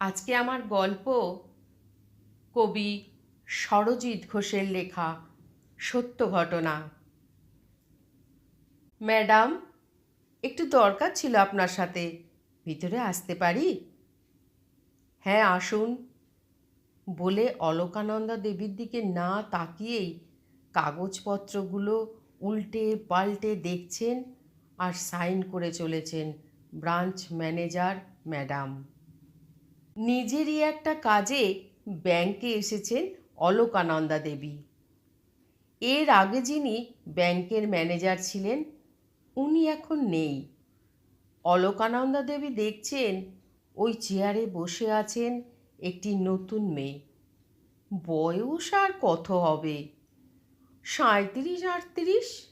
আজকে আমার গল্প কবি সরজিৎ ঘোষের লেখা সত্য ঘটনা। ম্যাডাম, একটু দরকার ছিল আপনার সাথে। ভিতরে আসতে পারি? হ্যাঁ আসুন। বলে অলকানন্দা দেবীর দিকে না তাকিয়েই কাগজপত্রগুলো উল্টে পাল্টে দেখছেন আর সাইন করে চলেছেন ব্রাঞ্চ ম্যানেজার ম্যাডাম। নিজেরই একটা কাজে ব্যাংকে এসেছেন অলকানন্দা দেবী। এর আগে যিনি ব্যাংকের ম্যানেজার ছিলেন, উনি এখন নেই। অলকানন্দা দেবী দেখছেন, ওই চেয়ারে বসে আছেন একটি নতুন মেয়ে। বয়স আর কত হবে? সাঁত্রিশ আটত্রিশ?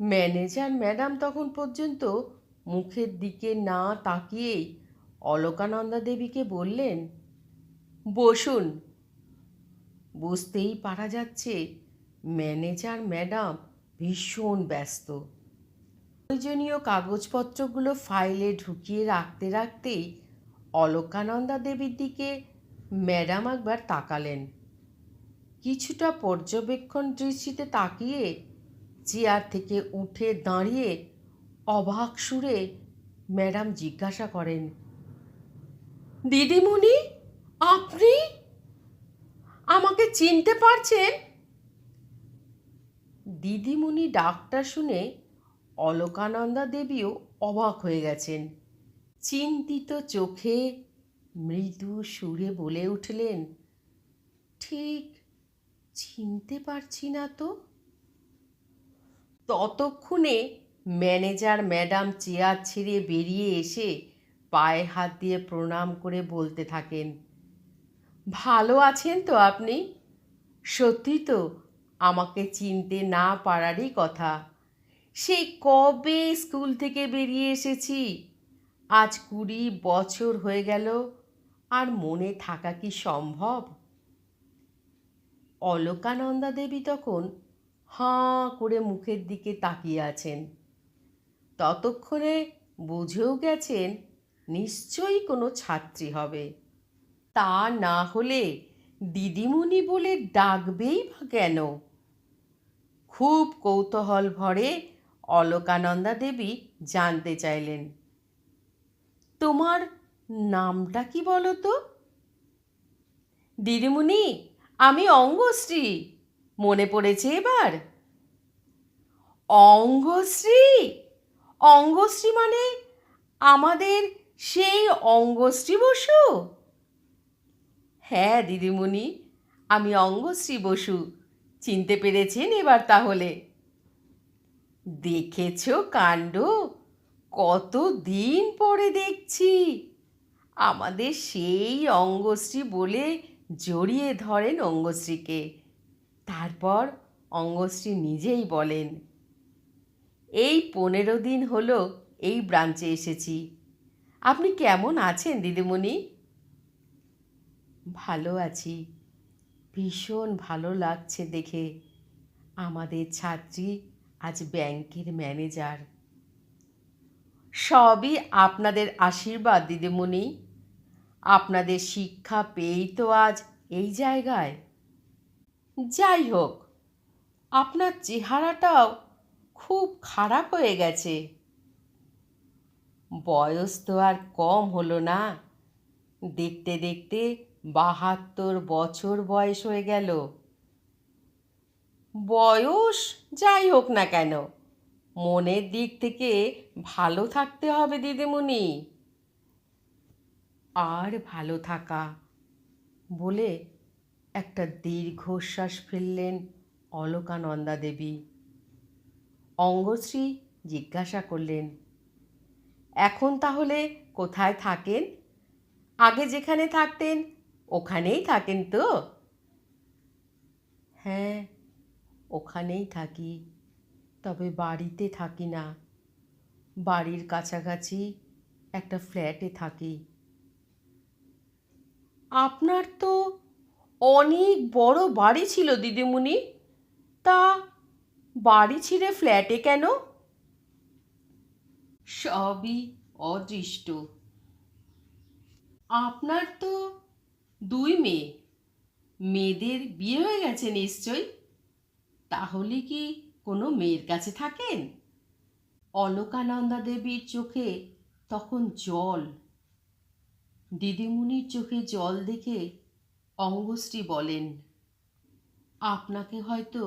ম্যানেজার ম্যাডাম তখন পর্যন্ত মুখের দিকে না তাকিয়েই অলকানন্দা দেবীকে বললেন বসুন। বুঝতেই পারা যাচ্ছে ম্যানেজার ম্যাডাম ভীষণ ব্যস্ত। প্রয়োজনীয় কাগজপত্রগুলো ফাইলে ঢুকিয়ে রাখতে রাখতেই অলকানন্দা দেবীর দিকে ম্যাডাম একবার তাকালেন। কিছুটা পর্যবেক্ষণ দৃষ্টিতে তাকিয়ে চেয়ার থেকে উঠে দাঁড়িয়ে অবাক সুরে ম্যাডাম জিজ্ঞাসা করেন দিদিমণি, আপনি? আমাকে চিনতে পারছেন? দিদিমণি ডাকটা শুনে অলকানন্দা দেবীও অবাক হয়ে গেছেন। চিন্তিত চোখে মৃদু সুরে বলে উঠলেন, ঠিক চিনতে পারছি না তো? ততক্ষণে ম্যানেজার ম্যাডাম চেয়ার ছেড়ে বেরিয়ে এসে পায়ে হাত দিয়ে প্রণাম করে বলতে থাকেন, ভালো আছেন তো আপনি? সত্যি তো আমাকে চিনতে না পারারই কথা। সেই কবে স্কুল থেকে বেরিয়ে এসেছি? আজ কুড়ি বছর হয়ে গেল, আর মনে থাকা কি সম্ভব? অলকানন্দা দেবী তখন হাঁ করে মুখের দিকে তাকিয়ে আছেন। ততক্ষণে বুঝেও গেছেন নিশ্চয়ই কোনো ছাত্রী হবে। তা না হলে দিদিমণি বলে ডাকবেই বা কেন? খুব কৌতূহল ভরে অলকানন্দা দেবী জানতে চাইলেন, তোমার নামটা কি বলো তো? দিদিমণি, আমি অঙ্গশ্রী, মনে পড়েছে এবার? অঙ্গশ্রী? অঙ্গশ্রী মানে আমাদের সেই অঙ্গশ্রী বসু? হ্যাঁ দিদিমণি, আমি অঙ্গশ্রী বসু। চিনতে পেরেছেন এবার তাহলে? দেখেছ কাণ্ড? কত দিন পরে দেখছি। আমাদের সেই অঙ্গশ্রী বলে জড়িয়ে ধরেন অঙ্গশ্রীকে। তারপর অঙ্গশ্রী নিজেই বলেন, এই পনেরো দিন হলো এই ব্রাঞ্চে এসেছি। আপনি কেমন আছেন, দিদিমণি? ভালো আছি। ভীষণ ভালো লাগছে দেখে। আমাদের ছাত্রী আজ ব্যাংকের ম্যানেজার। সবই আপনাদের আশীর্বাদ, দিদিমণি। আপনাদের শিক্ষা পেয়েই তো আজ এই জায়গায়। যাই হোক, আপনার চেহারাটাও খুব খারাপ হয়ে গেছে। বয়স তো আর কম হলো না। দেখতে দেখতে বাহাত্তর বছর বয়স হয়ে গেল। বয়স যাই হোক না কেন, মনের দিক থেকে ভালো থাকতে হবে দিদিমণি। আর ভালো থাকা বলে একটা দীর্ঘশ্বাস ফেললেন অলকানন্দা দেবী। অঙ্গশ্রী জিজ্ঞাসা করলেন এখন তাহলে কোথায় থাকেন? আগে যেখানে থাকতেন, ওখানেই থাকেন তো? হ্যাঁ ওখানেই থাকি। তবে বাড়িতে থাকি না। বাড়ির কাছাকাছি একটা ফ্ল্যাটে থাকি। আপনার তো অনেক বড় বাড়ি ছিল, দিদিমণি। তা বাড়ি ছিঁড়ে ফ্ল্যাটে কেন? সবই অদৃষ্ট। আপনার তো দুই মেয়ে। মেয়েদের বিয়ে হয়ে গেছে নিশ্চয়ই। তাহলে কি কোনো মেয়ের কাছে থাকেন? অলকানন্দা দেবীর চোখে তখন জল। দিদিমণির চোখে জল দেখে অঙ্গশ্রী বলেন, আপনাকে হয়তো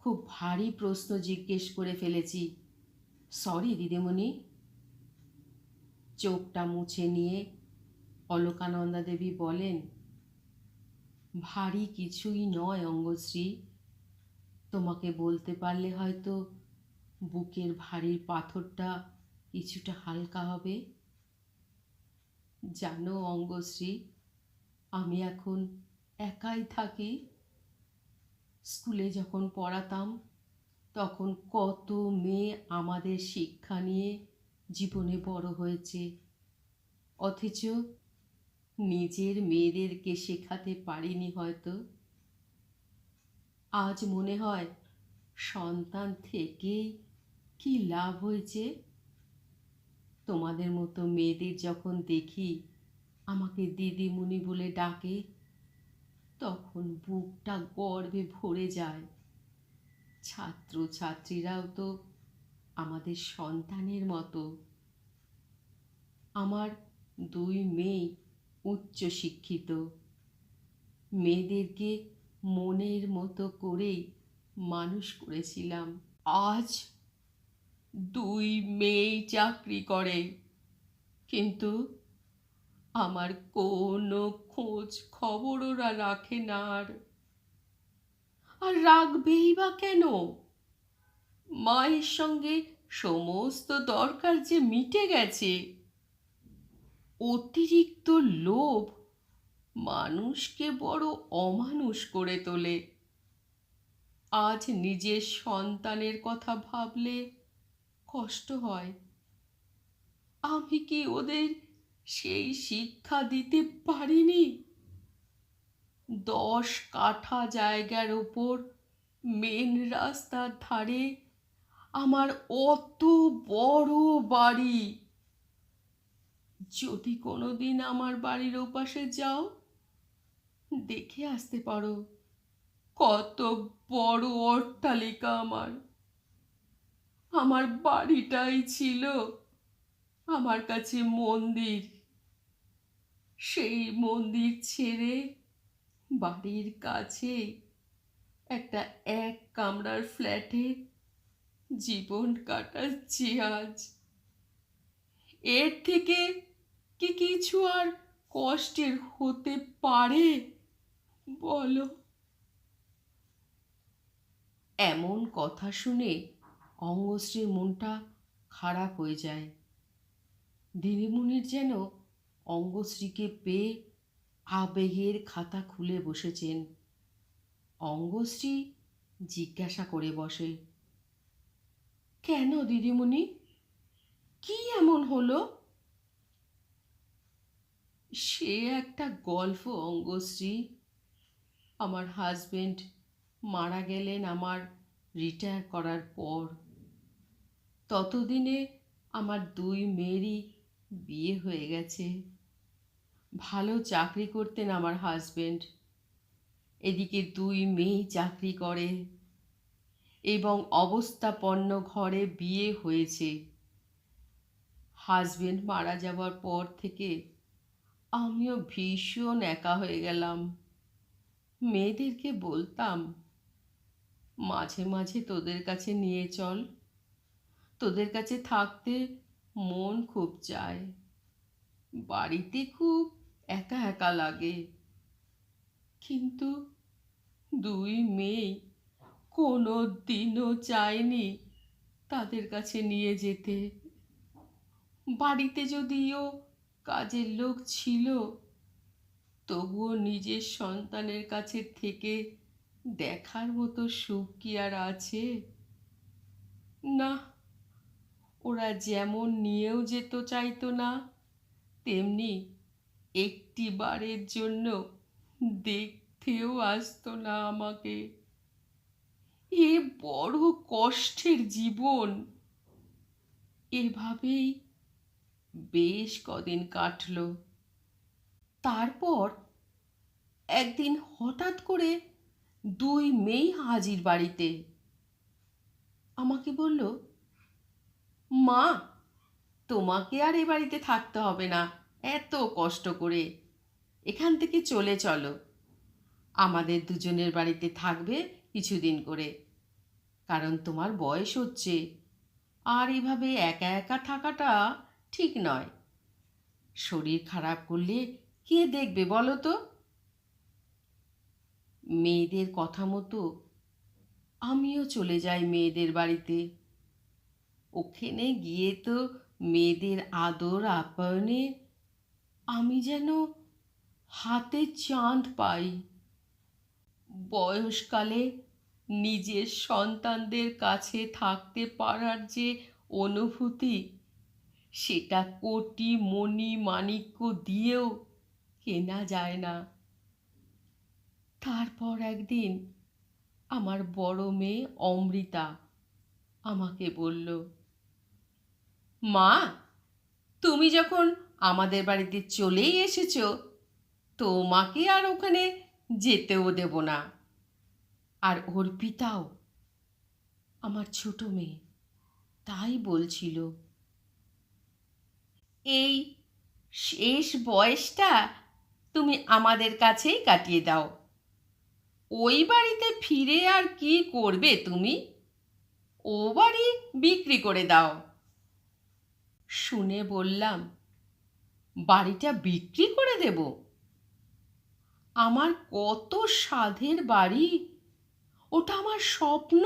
খুব ভারী প্রশ্ন জিজ্ঞেস করে ফেলেছি। সরি দিদিমণি। চোখটা মুছে নিয়ে অলকানন্দা দেবী বলেন, ভারী কিছুই নয় অঙ্গশ্রী। তোমাকে বলতে পারলে হয়তো বুকের ভারীর পাথরটা কিছুটা হালকা হবে। জানো অঙ্গশ্রী, আমি এখন একাই থাকি। স্কুলে যখন পড়াতাম তখন কত মেয়ে আমাদের শিক্ষা নিয়ে জীবনে বড় হয়েছে। অথচ নিজের মেয়েদেরকে শেখাতে পারিনি হয়তো। আজ মনে হয় সন্তান থেকেই কি লাভ হয়েছে? তোমাদের মতো মেয়েদের যখন দেখি আমাকে দিদিমণি বলে ডাকে, তখন বুকটা গর্বে ভরে যায়। ছাত্র ছাত্রীরাও তো আমাদের সন্তানের মতো। আমার দুই মেয়ে উচ্চশিক্ষিত মেয়েদেরকে মনের মতো করেই মানুষ করেছিলাম। আজ দুই মেয়েই চাকরি করে। কিন্তু আমার কোনো খোঁজ খবর ওরা রাখে না আর। আর রাখবেই বা কেন? মায়ের সঙ্গে সমস্ত দরকার যে মিটে গেছে। অতিরিক্ত লোভ মানুষকে বড় অমানুষ করে তোলে। আজ নিজের সন্তানের কথা ভাবলে কষ্ট হয়। আমি কি ওদের সেই শিক্ষা দিতে পারিনি? দশ কাঠা জায়গার ওপর মেন রাস্তার ধারে আমার অত বড় বাড়ি। যদি কোনো দিন আমার বাড়ির ওপাশে যাও, দেখে আসতে পারো কত বড় অট্টালিকা আমার। আমার বাড়িটাই ছিল আমার কাছে মন্দির। সেই মন্দির ছেড়ে বাড়ির কাছে একটা এক কামরার ফ্ল্যাটে জীবন কাটাচ্ছি আজ। এর থেকে কি কিছু আর কষ্টের হতে পারে, বলো? এমন কথা শুনে অঙ্গশ্রীর মনটা খারাপ হয়ে যায়। দিদিমণির যেন অঙ্গশ্রীকে পেয়ে আবেগের খাতা খুলে বসেছেন। অঙ্গশ্রী জিজ্ঞাসা করে বসে, কেন দিদিমণি? কি এমন হলো? সে একটা গল্প, অঙ্গশ্রী। আমার হাজবেন্ড মারা গেলেন আমার রিটায়ার করার পর। ততদিনে আমার দুই মেয়েরই বিয়ে হয়ে গেছে। ভালো চাকরি করতেন আমার হাজবেন্ড এদিকে দুই মেয়েই চাকরি করে এবং অবস্থাপন্ন ঘরে বিয়ে হয়েছে। হাজবেন্ড মারা যাওয়ার পর থেকে আমিও ভীষণ একা হয়ে গেলাম। মেয়েদেরকে বলতাম, মাঝে মাঝে তোদের কাছে নিয়ে চল। তোদের কাছে থাকতে মন খুব চায়। বাড়িতে খুব একা একা লাগে। কিন্তু দুই মেয়ে কোনো দিনও চায়নি তাদের কাছে নিয়ে যেতে। বাড়িতে যদিও কাজের লোক ছিল, তবুও নিজের সন্তানের কাছে থেকে দেখার মতো সুখ কি আর আছে? না, ওরা যেমন নিয়েও যেত চাইতো না, তেমনি একটি বারের জন্য দেখতেও আসতো না আমাকে। এ বড় কষ্টের জীবন। এভাবেই বেশ কদিন কাটল। তারপর একদিন হঠাৎ করে দুই মেয়ে হাজির বাড়িতে। আমাকে বলল, মা, তোমাকে আর এ বাড়িতে থাকতে হবে না। এত কষ্ট করে। এখান থেকে চলে চলো। আমাদের দুজনের বাড়িতে থাকবে কিছুদিন করে। কারণ তোমার বয়স হচ্ছে। আর এভাবে একা একা থাকাটা ঠিক নয়। শরীর খারাপ করলে কে দেখবে বলো তো? মেয়েদের কথা মতো আমিও চলে যাই মেয়েদের বাড়িতে। ওখানে গিয়ে তো মেয়েদের আদর আপ্যায়নে আমি যেন হাতে চাঁদ পাই। বয়সকালে নিজের সন্তানদের কাছে থাকতে পারার যে অনুভূতি, সেটা কোটি মণি মাণিক্য দিয়েও কেনা যায় না। তারপর একদিন আমার বড় মেয়ে অমৃতা আমাকে বলল, মা, তুমি যখন আমাদের বাড়িতে চলেই এসেছ। তোমাকে আর ওখানে যেতেও দেব না। আর অর্পিতাও আমার ছোট মেয়ে, তাই বলছিল। এই শেষ বয়সটা তুমি আমাদের কাছেই কাটিয়ে দাও। ওই বাড়িতে ফিরে আর কি করবে তুমি? ও বাড়ি বিক্রি করে দাও। শুনে বললাম বাড়িটা বিক্রি করে দেব। আমার কত সাধের বাড়ি। ওটা আমার স্বপ্ন।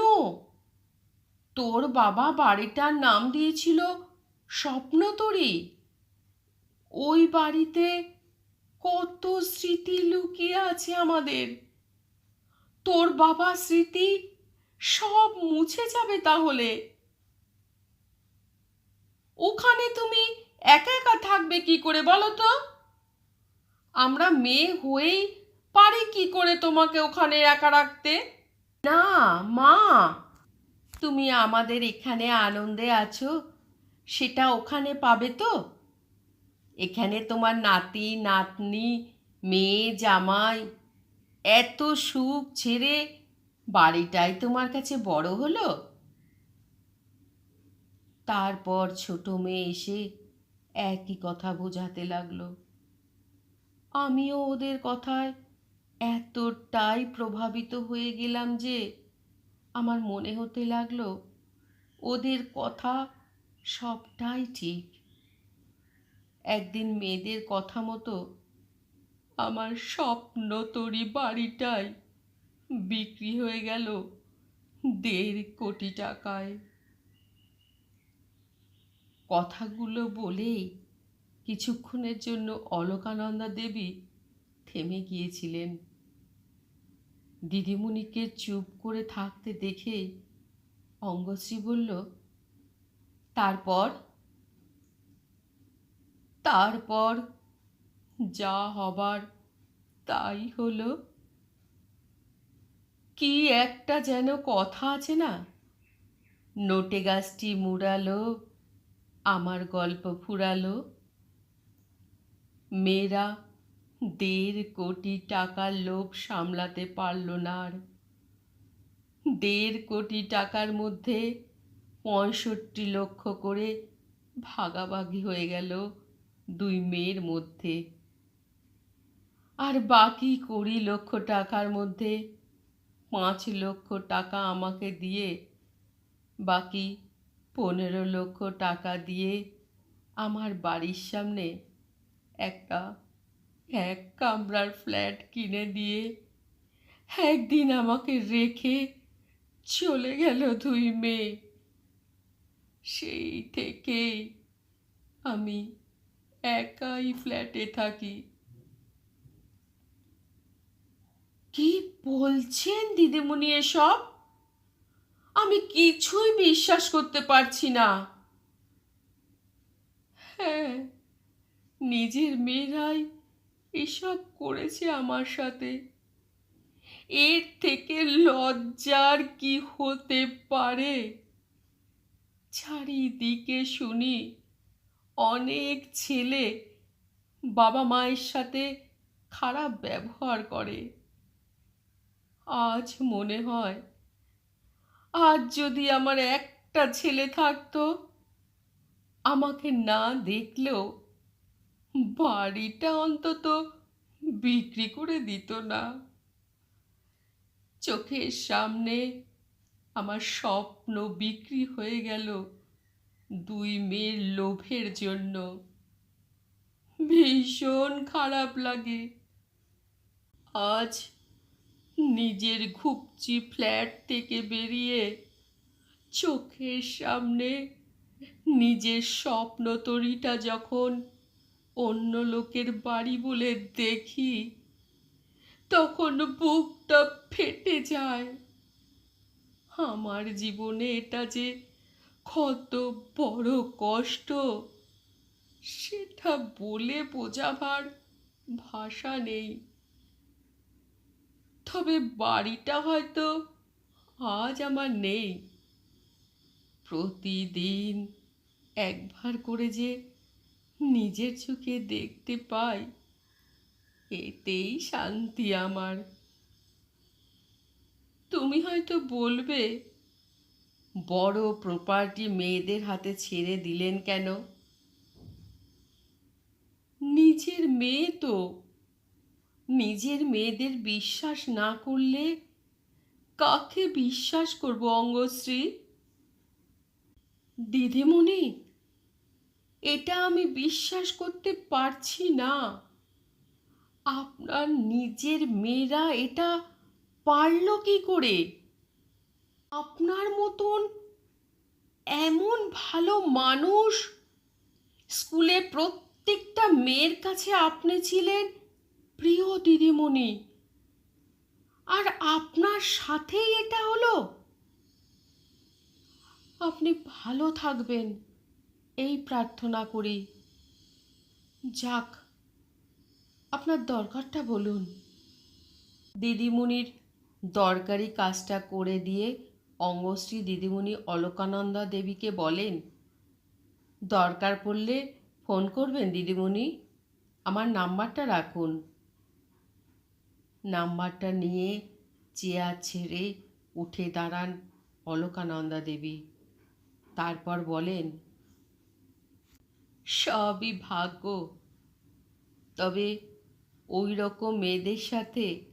তোর বাবা বাড়িটার নাম দিয়েছিল স্বপ্ন স্বপ্নতরী ওই বাড়িতে কত স্মৃতি লুকিয়ে আছে আমাদের। তোর বাবা স্মৃতি সব মুছে যাবে তাহলে। ওখানে তুমি একা একা থাকবে কি করে বলো তো? আমরা মেয়ে হয়েই পারি কি করে তোমাকে ওখানে একা রাখতে? না, মা। তুমি আমাদের এখানে আনন্দে আছো, সেটা ওখানে পাবে তো? এখানে তোমার নাতি, নাতনি, মেয়ে, জামাই, এত সুখ ছেড়ে বাড়িটাই তোমার কাছে বড় হলো? তারপর ছোট মেয়ে এসে একই কথা বোঝাতে লাগল। আমিও ওদের কথায় এতটাই প্রভাবিত হয়ে গেলাম যে আমার মনে হতে লাগল, ওদের কথা সবটাই ঠিক। একদিন মেয়েদের কথা মতো আমার স্বপ্ন তরি বাড়িটাই বিক্রি হয়ে গেল দেড় কোটি টাকায়। কথাগুলো বলেই কিছুক্ষণের জন্য অলকানন্দা দেবী থেমে গিয়েছিলেন। দিদিমণিকে চুপ করে থাকতে দেখে অঙ্গশ্রী বলল, তারপর? তারপর যা হবার তাই হলো। কি একটা যেন কথা আছে না? নোটে গাছটি মুড়ালো আমার গল্প ফুরালো। মেয়েরা দেড় কোটি টাকার লোভ সামলাতে পারল না আর। দেড় কোটি টাকার মধ্যে পঁয়ষট্টি লক্ষ করে ভাগাভাগি হয়ে গেল দুই মেয়ের মধ্যে। আর বাকি কুড়ি লক্ষ টাকার মধ্যে পাঁচ লক্ষ টাকা আমাকে দিয়ে বাকি পনেরো লক্ষ টাকা দিয়ে আমার বাড়ির সামনে একটা এক কামরার ফ্ল্যাট কিনে দিয়ে একদিন আমাকে রেখে চলে গেল দুই মেয়ে। সেই থেকেই আমি একাই ফ্ল্যাটে থাকি। কি বলছেন দিদিমণি এসব? আমি কিছুই বিশ্বাস করতে পারছি না। হ্যাঁ নিজের মেয়েরাই এসব করেছে আমার সাথে। এর থেকে লজ্জার কি হতে পারে? চারিদিকে শুনি অনেক ছেলে বাবা মায়ের সাথে খারাপ ব্যবহার করে। আজ মনে হয় আজ যদি আমার একটা ছেলে থাকতো, আমাকে না দেখলেও বাড়িটা অন্তত বিক্রি করে দিত না। চোখের সামনে আমার স্বপ্ন বিক্রি হয়ে গেল দুই মেয়ের লোভের জন্য। ভীষণ খারাপ লাগে। আজ নিজের ঘুপচি ফ্ল্যাট থেকে বেরিয়ে চোখের সামনে নিজের স্বপ্ন তরিটা যখন অন্য লোকের বাড়ি বলে দেখি, তখন বুকটা ফেটে যায়। আমার জীবনে এটা যে কত বড় কষ্ট, সেটা বলে বোঝাবার ভাষা নেই। তবে বাড়িটা হয়তো আজ আমার নেই। প্রতিদিন একবার করে যে নিজের চোখে দেখতে পাই, এতেই শান্তি আমার। তুমি হয়তো বলবে, বড় প্রপার্টি মেয়েদের হাতে ছেড়ে দিলেন কেন? নিজের মেয়ে তো নিজের মেয়েদের বিশ্বাস না করলে কাকে বিশ্বাস করব, অঙ্গশ্রী? দিদিমণি, এটা আমি বিশ্বাস করতে পারছি না। আপনার নিজের মেয়েরা এটা পারল কি করে? আপনার মতন এমন ভালো মানুষ স্কুলে প্রত্যেকটা মেয়ের কাছে আপনি ছিলেন? প্রিয় দিদিমণি, আর আপনার সাথেই এটা হলো? আপনি ভালো থাকবেন, এই প্রার্থনা করি। যাক, আপনার দরকারটা বলুন। দিদিমণির দরকারি কাজটা করে দিয়ে অঙ্গশ্রী দিদিমণি অলকানন্দা দেবীকে বলেন, দরকার পড়লে ফোন করবেন দিদিমণি, আমার নাম্বারটা রাখুন। নাম্বারটা নিয়ে চেয়ার ছেড়ে উঠে দাঁড়ান অলকানন্দা দেবী। তারপর বলেন, সবই ভাগ্য। তবে ওই রকম মেয়েদের সাথে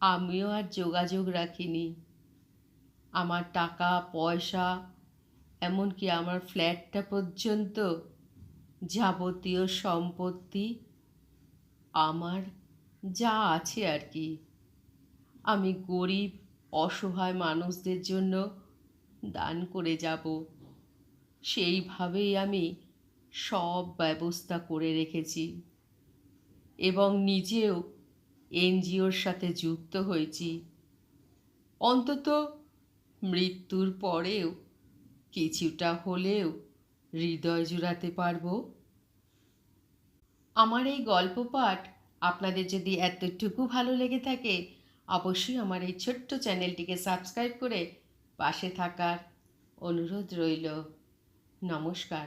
আমিও আর যোগাযোগ রাখিনি। আমার টাকা, পয়সা, এমনকি আমার ফ্ল্যাটটা পর্যন্ত যাবতীয় সম্পত্তি আমার যা আছে আর কি। আমি গরিব, অসহায় মানুষদের জন্য দান করে যাব। সেইভাবেই আমি সব ব্যবস্থা করে রেখেছি এবং নিজেও এনজিওর সাথে যুক্ত হয়েছি। অন্তত মৃত্যুর পরেও কিছুটা হলেও হৃদয় জুড়াতে পারব। আমার এই গল্প পাঠ আপনাদের যদি এতটুকু ভালো লেগে থাকে, অবশ্যই আমার এই ছোট্ট চ্যানেলটিকে সাবস্ক্রাইব করে পাশে থাকার অনুরোধ রইল। নমস্কার।